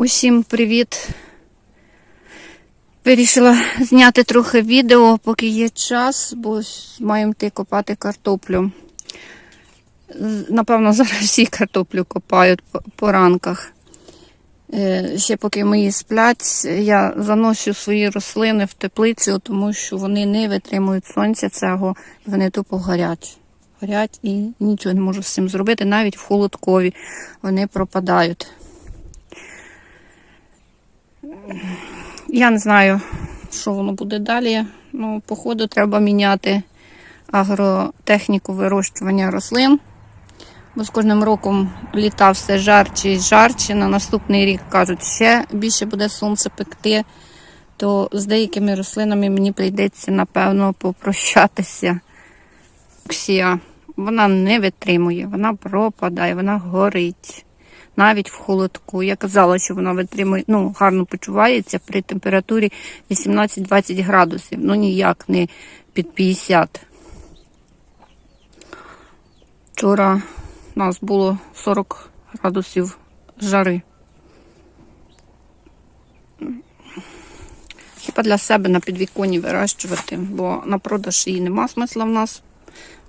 Усім привіт! Вирішила зняти трохи відео, поки є час, бо маємо йти копати картоплю. Напевно, зараз всі картоплю копають по- ранках. Е, Ще поки мої сплять, я заношу свої рослини в теплицю, тому що вони не витримують сонця цього, вони тупо горять. Горять і нічого не можу з цим зробити, навіть в холодкові вони пропадають. Я не знаю, що воно буде далі. Ну, походу, треба міняти агротехніку вирощування рослин. Бо з кожним роком літа все жарче і жарче. На наступний рік кажуть, ще більше буде сонце пекти, то з деякими рослинами мені прийдеться, напевно, попрощатися. Ксія, вона не витримує, вона пропадає, вона горить. Навіть в холодку. Я казала, що вона витримує, ну, гарно почувається при температурі 18-20 градусів. Ну ніяк не під 50. Вчора у нас було 40 градусів жари. Хіба для себе на підвіконні вирощувати, бо на продаж її нема смисла в нас.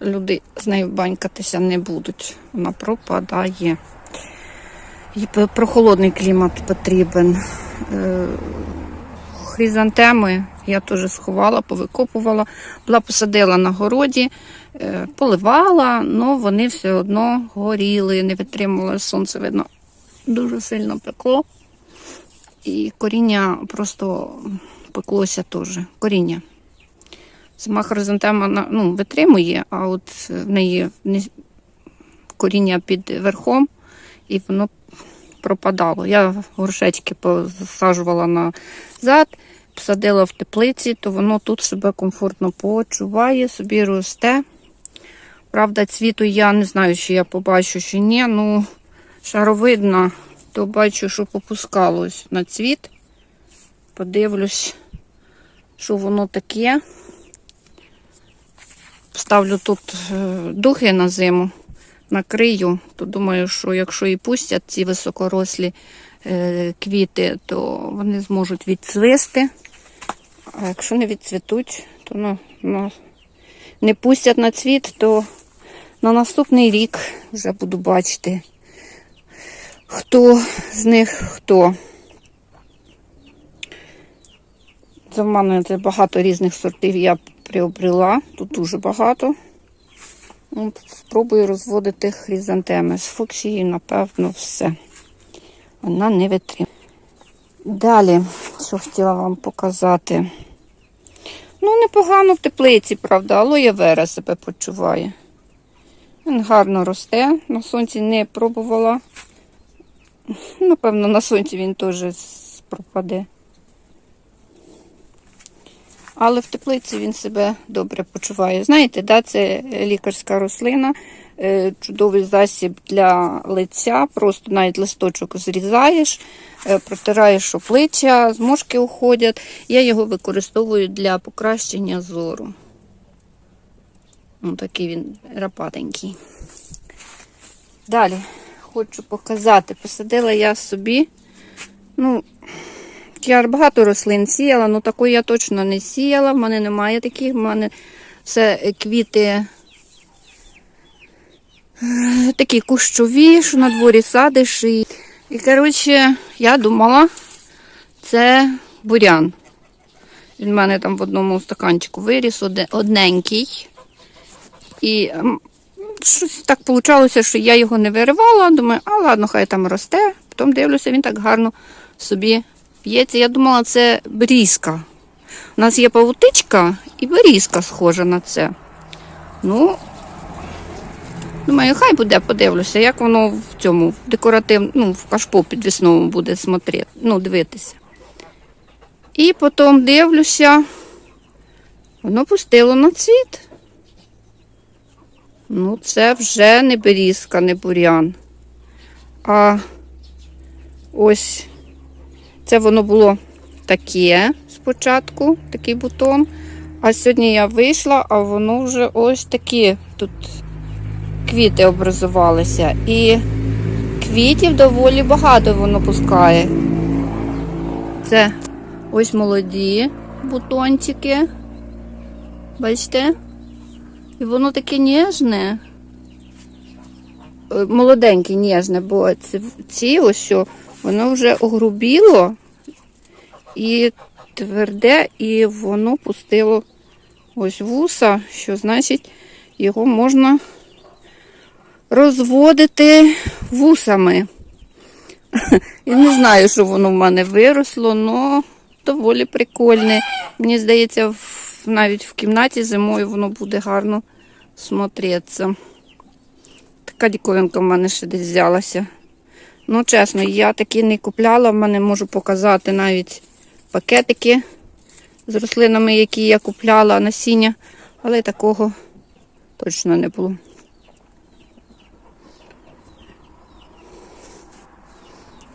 Люди з нею банькатися не будуть. Вона пропадає. І прохолодний клімат потрібен. Е, Хризантеми я теж сховала, повикопувала, була посадила на городі, е, поливала, але вони все одно горіли, не витримували сонце, видно, дуже сильно пекло. І коріння просто пеклося теж. Коріння. Сама хризантема ну, витримує, а от в неї коріння під верхом, і воно пропадало. Я горшечки посаджувала назад, посадила в теплиці, то воно тут себе комфортно почуває, собі росте. Правда, цвіту я не знаю, чи я побачу, чи ні. Ну, шаровидна, то бачу, що попускалось на цвіт. Подивлюсь, що воно таке. Ставлю тут е, духи на зиму накрию, то думаю, що якщо і пустять ці високорослі е, квіти, то вони зможуть відцвисти. А якщо не відцвітуть, то ну, ну, не пустять на цвіт, то на наступний рік вже буду бачити, хто з них хто. Це в мене це багато різних сортів я приобрела, тут дуже багато. От, спробую розводити хризантеми. З фуксією, напевно, все. Вона не витримує. Далі, що хотіла вам показати. Ну, непогано в теплиці, правда, алоє вера себе почуває. Він гарно росте. На сонці не пробувала. Напевно, на сонці він теж пропаде. Але в теплиці він себе добре почуває. Знаєте, да, це лікарська рослина, е, чудовий засіб для лиця. Просто навіть листочок зрізаєш, е, протираєш обличчя, зморшки уходять. Я його використовую для покращення зору. Ось такий він рапатенький. Далі хочу показати. Посадила я собі. Ну, я багато рослин сіяла, але такої я точно не сіяла. В мене немає таких, в мене все е, квіти е, такі кущові, що на дворі садиш. І, і коротше, я думала, це бурян. Він в мене там в одному стаканчику виріс, одненький. І щось так вийшло, що я його не виривала. Думаю, а ладно, хай там росте. Потім дивлюся, він так гарно собі п'ється. Я думала, це берізка. У нас є павутичка і берізка схожа на це. Ну, думаю, хай буде, подивлюся, як воно в цьому декоративному, ну, в кашпо підвісному буде смотрети, ну, дивитися. І потім дивлюся, воно пустило на цвіт. Ну, це вже не берізка, не бурян. А ось це воно було таке спочатку, такий бутон. А сьогодні я вийшла, а воно вже ось такі тут квіти образувалися. І квітів доволі багато воно пускає. Це ось молоді бутончики. Бачите? І воно таке ніжне. Е, Молоденьке, ніжне, бо ці, ось воно вже огрубіло і тверде, і воно пустило ось вуса, що значить його можна розводити вусами. Я не знаю, що воно в мене виросло, але доволі прикольне. Мені здається, навіть в кімнаті зимою воно буде гарно смотреться. Така діковинка в мене ще десь взялася. Ну, чесно, я такі не купляла, в мене можу показати навіть пакетики з рослинами, які я купляла насіння, але такого точно не було.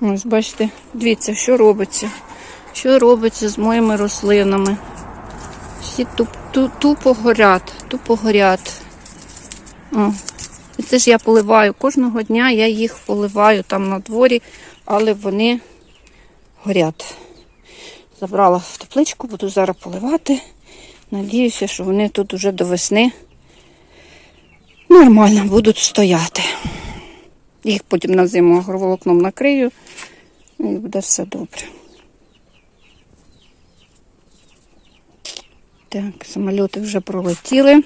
Ось бачите, дивіться, що робиться. Що робиться з моїми рослинами. Всі туп, ту, тупо горять, тупо горять. О. І це ж я поливаю. Кожного дня я їх поливаю там на дворі, але вони горять. Забрала в тепличку, буду зараз поливати. Надіюся, що вони тут уже до весни нормально будуть стояти. Їх потім на зиму агроволокном накрию і буде все добре. Так, самоліти вже пролетіли.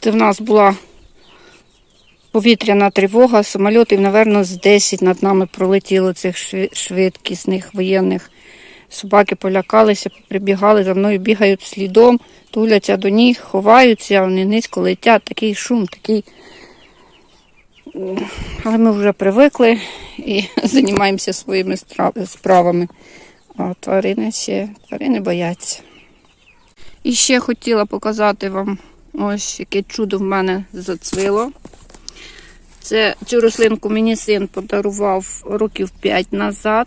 Це в нас була повітряна тривога, самольотів, напевно, з 10 над нами пролетіло цих швидкісних воєнних. Собаки полякалися, прибігали за мною, бігають слідом, туляться до них, ховаються, вони низько летять, такий шум, такий. Але ми вже привикли і займаємося своїми справами. А тварини ще тварини бояться. І ще хотіла показати вам ось яке чудо в мене зацвило. Це цю рослинку мені син подарував років 5 назад.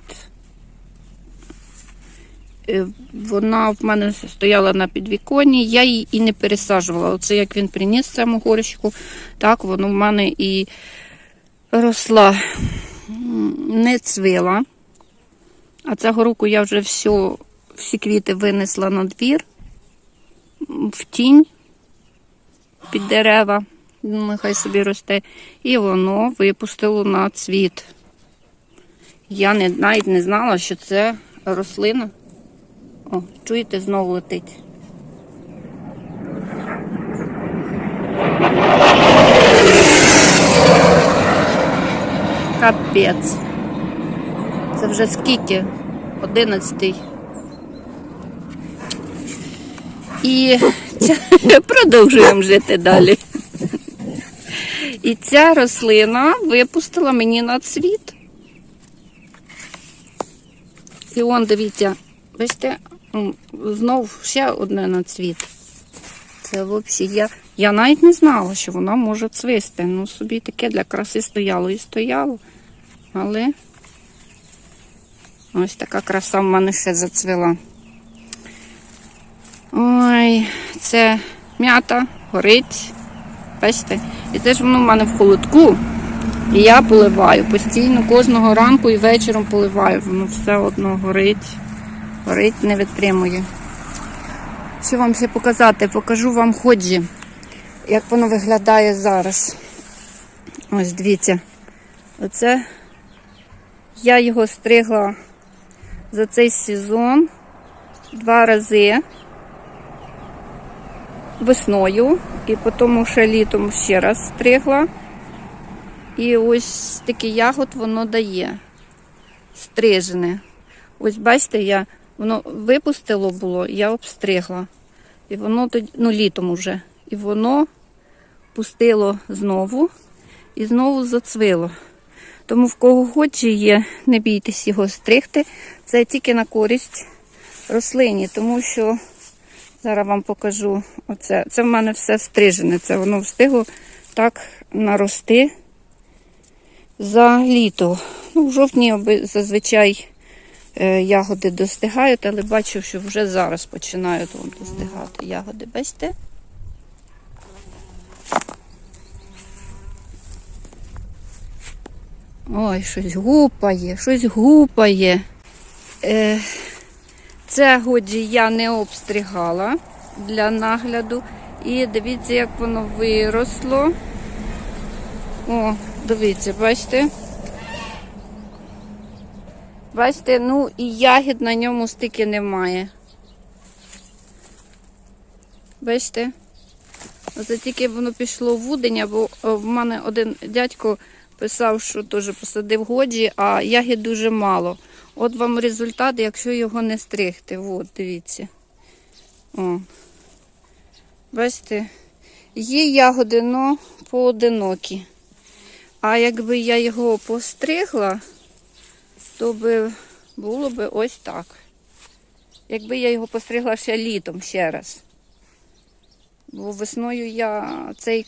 Е, Вона в мене стояла на підвіконні, я її і не пересаджувала. Оце як він приніс цьому горщику, так воно в мене і росла, не цвила. А цього року я вже все, всі квіти винесла на двір, в тінь під дерева. Думаю, хай собі росте. І воно випустило на цвіт. Я не, навіть не знала, що це рослина. О, чуєте, знову летить. Капець. Це вже скільки? Одинадцятий. І продовжуємо жити далі. І ця рослина випустила мені на цвіт. І он, дивіться, бачите, знов ще одне на цвіт. Це взагалі я, я навіть не знала, що вона може цвісти. Ну, собі таке для краси стояло і стояло. Але ось така краса в мене ще зацвіла. Ой, це м'ята, горить. Бачите? І це ж воно в мене в холодку. І я поливаю постійно, кожного ранку і вечором поливаю. Воно все одно горить. Горить, не витримує. Що вам ще показати? Покажу вам ходжі, як воно виглядає зараз. Ось дивіться. Оце я його стригла за цей сезон два рази весною, і потім ще літом ще раз стригла. І ось такий ягод воно дає. Стрижене. Ось бачите, я, воно випустило було, я обстригла. І воно тоді, ну літом уже. І воно пустило знову і знову зацвило. Тому в кого хоч є, не бійтесь його стригти. Це тільки на користь рослині, тому що зараз вам покажу оце. Це в мене все стрижене. Це воно встигло так нарости за літо. Ну, в жовтні зазвичай е, ягоди достигають, але бачу, що вже зараз починають вон достигати ягоди. Бачите? Ой, щось гупає, щось гупає. Е, це годі я не обстригала для нагляду. І дивіться, як воно виросло. О, дивіться, бачите? Бачите, ну і ягід на ньому стільки немає. Бачите? Оце тільки воно пішло в вудення, бо в мене один дядько писав, що теж посадив годжі, а ягід дуже мало. От вам результат, якщо його не стригти. От, дивіться. О. Бачите, є ягоди, но поодинокі. А якби я його постригла, то би було би ось так. Якби я його постригла ще літом ще раз. Бо весною я цей,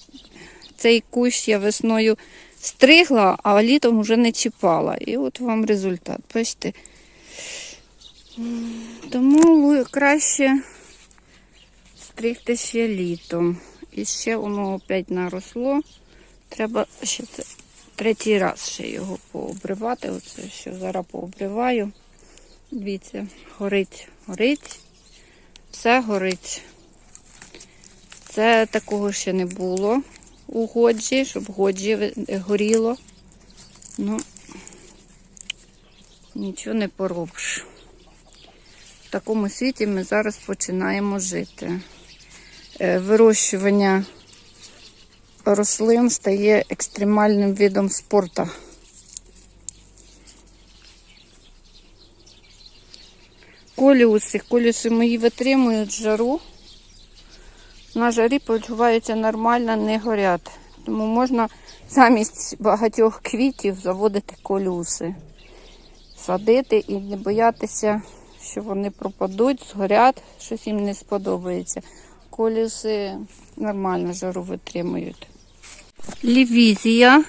цей кущ я весною стригла, а літом вже не чіпала. І от вам результат. Бачите? Тому краще стригти ще літом. І ще воно опять наросло. Треба ще це третій раз ще його пообривати. Оце що зараз пообриваю. Дивіться, горить, горить, все горить. Це такого ще не було у годжі, щоб годжі горіло. Ну, нічого не поробиш. В такому світі ми зараз починаємо жити. Е, Вирощування рослин стає екстремальним видом спорту. Коліуси. Коліуси мої витримують жару. На жарі почуваються нормально, не горять. Тому можна замість багатьох квітів заводити колюси, садити і не боятися, що вони пропадуть, згорять, щось їм не сподобається. Колюси нормально жару витримують. Лівізія.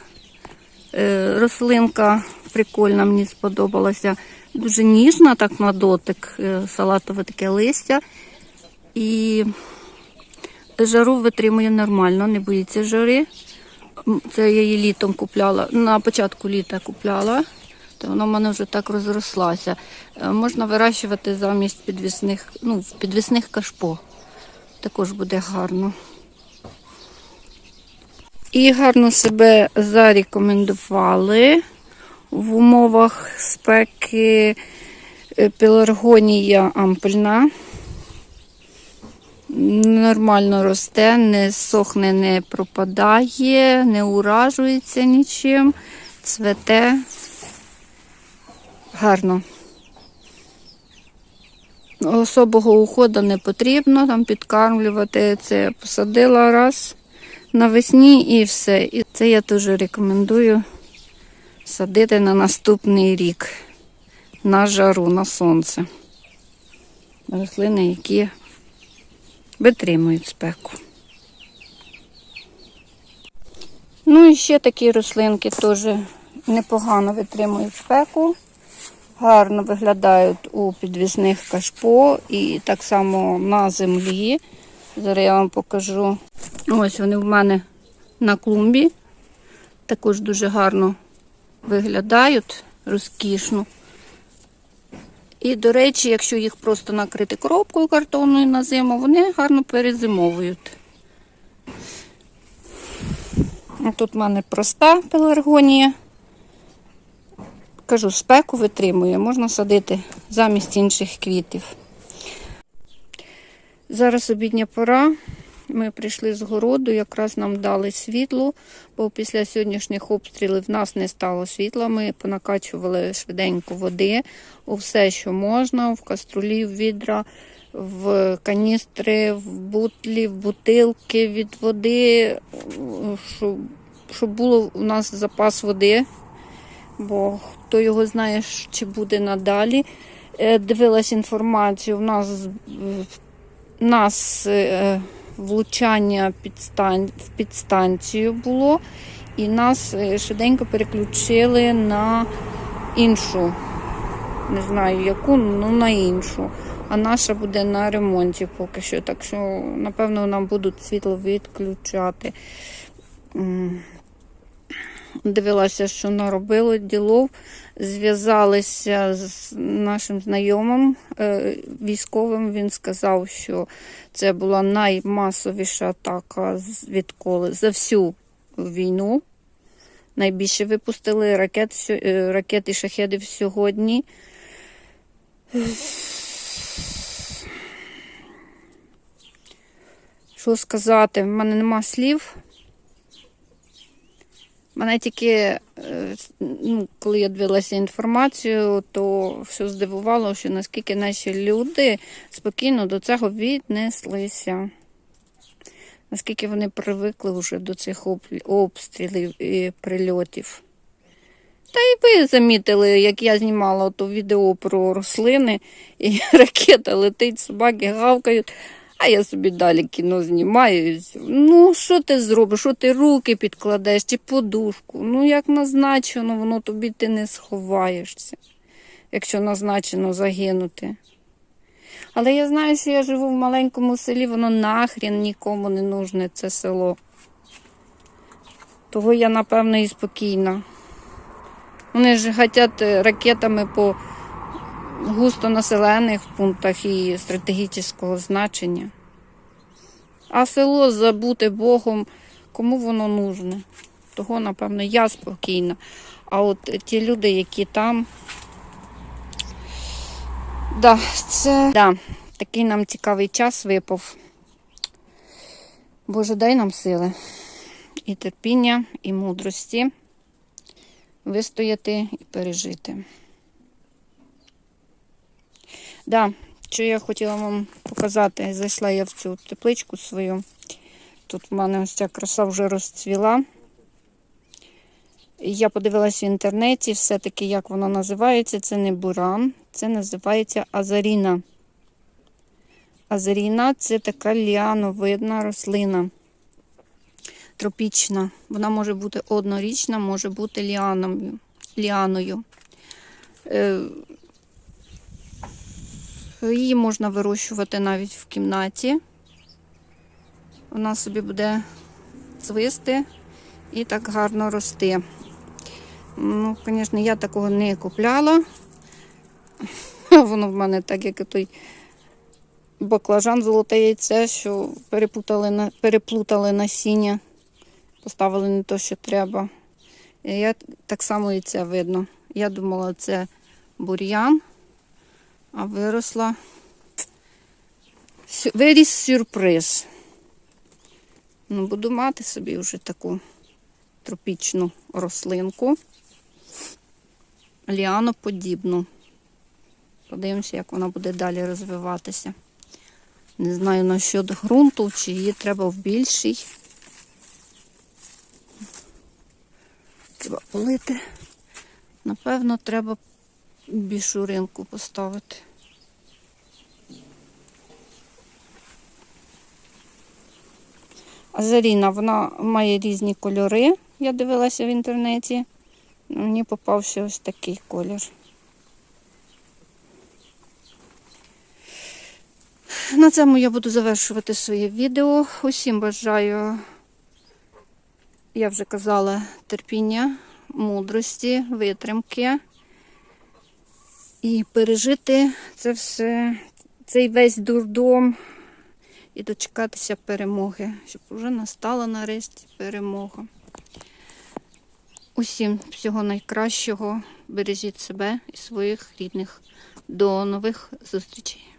Е, Рослинка прикольна, мені сподобалася. Дуже ніжна, так на дотик, е, салатове таке листя. І жару витримує нормально, не боїться жари. Це я її літом купляла. На початку літа купляла, то вона в мене вже так розрослася. Е, Можна вирощувати замість підвісних, ну, підвісних кашпо. Також буде гарно. І гарно себе зарекомендували в умовах спеки е, пеларгонія ампельна. Нормально росте, не сохне, не пропадає, не уражується нічим, цвете гарно. Особого уходу не потрібно, там підкармлювати. Це посадила раз навесні і все. І це я теж рекомендую садити на наступний рік на жару, на сонце. Рослини, які витримують спеку. Ну і ще такі рослинки теж непогано витримують спеку. Гарно виглядають у підвісних кашпо і так само на землі. Зараз я вам покажу. Ось вони в мене на клумбі. Також дуже гарно виглядають, розкішно. І, до речі, якщо їх просто накрити коробкою картонною на зиму, вони гарно перезимовують. Тут в мене проста пеларгонія. Кажу, спеку витримує, можна садити замість інших квітів. Зараз обідня пора. Ми прийшли з городу, якраз нам дали світло, бо після сьогоднішніх обстрілів в нас не стало світла. Ми понакачували швиденько води у все, що можна, в каструлі, в відра, в каністри, в бутлі, в бутилки від води, щоб, щоб було у нас запас води, бо хто його знає, чи буде надалі. Е, Дивилась інформацію, у нас нас е, влучання в підстанцію було, і нас е, швиденько переключили на іншу. Не знаю яку, ну на іншу. А наша буде на ремонті поки що. Так що, напевно, нам будуть світло відключати. Дивилася, що наробило ділов. Зв'язалися з нашим знайомим е, військовим. Він сказав, що це була наймасовіша атака відколи за всю війну. Найбільше випустили ракет, е, ракет і шахедів сьогодні. Що сказати? В мене нема слів. Мене тільки, е, ну, коли я дивилася інформацію, то все здивувало, що наскільки наші люди спокійно до цього віднеслися. Наскільки вони привикли вже до цих обстрілів і прильотів. Та й ви замітили, як я знімала то відео про рослини, і ракета летить, собаки гавкають, а я собі далі кіно знімаю. Ну, що ти зробиш? Що ти руки підкладеш чи подушку? Ну, як назначено, воно тобі ти не сховаєшся, якщо назначено загинути. Але я знаю, що я живу в маленькому селі, воно нахрін нікому не нужне, це село. Того я, напевно, і спокійна. Вони ж гатять е, ракетами по густонаселених пунктах і стратегічного значення. А село забуте Богом, кому воно нужне? Того, напевно, я спокійна. А от ті люди, які там. Да, це да, такий нам цікавий час випав. Боже, дай нам сили і терпіння, і мудрості вистояти і пережити. Да, що я хотіла вам показати, зайшла я в цю тепличку свою. Тут в мене ось ця краса вже розцвіла. Я подивилася в інтернеті, все-таки, як воно називається. Це не буран, це називається азаріна. Азаріна це така ліановидна рослина. Тропічна. Вона може бути однорічна, може бути ліаною. ліаною. Її можна вирощувати навіть в кімнаті. Вона собі буде цвисти і так гарно рости. Ну, звісно, я такого не купляла. Воно в мене так, як і той баклажан золоте яйце, що перепутали на, переплутали насіння, поставили не те, що треба. Я так само і це видно. Я думала, це бур'ян, а виросла. Виріс сюрприз. Ну, буду мати собі вже таку тропічну рослинку. Ліаноподібну. Подивимося, як вона буде далі розвиватися. Не знаю насчет ґрунту, чи її треба в більший. Треба полити. Напевно, треба більшу ринку поставити. Азаріна, вона має різні кольори, я дивилася в інтернеті. Мені попався ось такий колір. На цьому я буду завершувати своє відео. Усім бажаю, я вже казала, терпіння, мудрості, витримки. І пережити це все, цей весь дурдом і дочекатися перемоги, щоб вже настала нарешті перемога. Усім всього найкращого. Бережіть себе і своїх рідних. До нових зустрічей.